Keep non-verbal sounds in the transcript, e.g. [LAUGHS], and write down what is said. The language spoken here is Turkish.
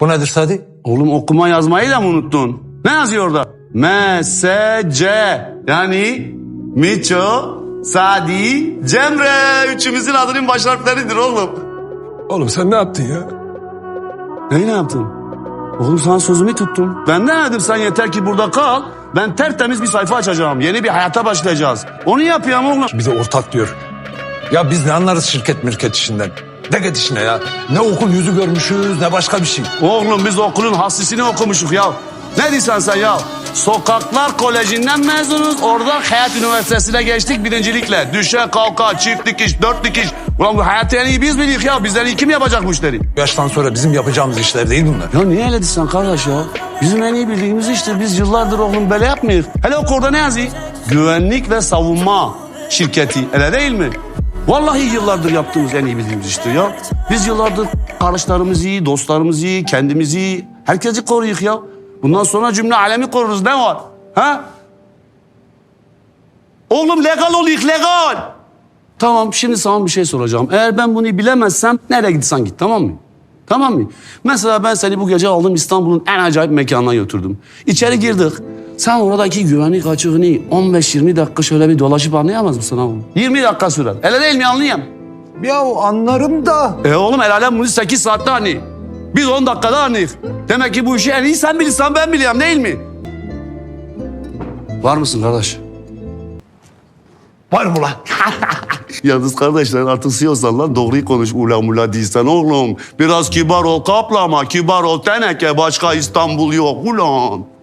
Bu nedir Sadi? Oğlum okuma yazmayı da mı unuttun? Ne yazıyor orada? M-S-C yani Miço, Sadi, Cemre. Üçümüzün adının baş harfleridir oğlum. Oğlum sen ne yaptın ya? Neyi ne yaptın? Oğlum sana sözümü tuttum. Ben ne dedim sen yeter ki burada kal. Ben tertemiz bir sayfa açacağım. Yeni bir hayata başlayacağız. Onu yapıyorum oğlum. Bir de ortak diyor. Ya biz ne anlarız şirket mirket işinden? De git işine ya. Ne okul yüzü görmüşüz ne başka bir şey. Oğlum biz okulun hassisini okumuşuk ya. Ne diyorsun sen ya? Sokaklar Koleji'nden mezunuz. Orada Hayat Üniversitesi'ne geçtik birincilikle. Düşe kalka, çift dikiş, dört dikiş. Ulan bu hayatı en iyi biz biliyoruz ya. Bizden iyi kim yapacak bu işleri? Bu yaştan sonra bizim yapacağımız işler değil bunlar. Ya niye öyle diyorsun kardeş ya? Bizim en iyi bildiğimiz iştir. Biz yıllardır oğlum böyle yapmıyoruz. Hele oku orada ne yazıyor? Güvenlik ve savunma şirketi. Öyle değil mi? Vallahi yıllardır yaptığımız en iyi bildiğimiz iştir ya. Biz yıllardır kardeşlerimizi iyi, dostlarımızı iyi, kendimizi iyi. Herkesi koruyuk ya. Bundan sonra cümle alemi koruruz. Ne var? Ha? Oğlum legal olayık legal. Tamam şimdi sana bir şey soracağım. Eğer ben bunu bilemezsem nereye gitsen git tamam mı? Tamam mı? Mesela ben seni bu gece aldım İstanbul'un en acayip mekanına götürdüm. İçeri girdik. Sen oradaki güvenlik açığını 15-20 dakika şöyle bir dolaşıp anlayamaz mısın oğlum? 20 dakika sürer. Öyle değil mi anlayayım? Ya anlarım da. E oğlum el alem bunu 8 saatte anlayık. Biz 10 dakikada anlayık. Demek ki bu işi en iyi sen bilirsen ben biliyorum değil mi? Var mısın kardeş? Var mı lan? [LAUGHS] Yalnız kardeşler artık siyorsan lan doğruyu konuş ula mula değilsen oğlum. Biraz kibar ol kaplama, kibar ol teneke başka İstanbul yok ulan.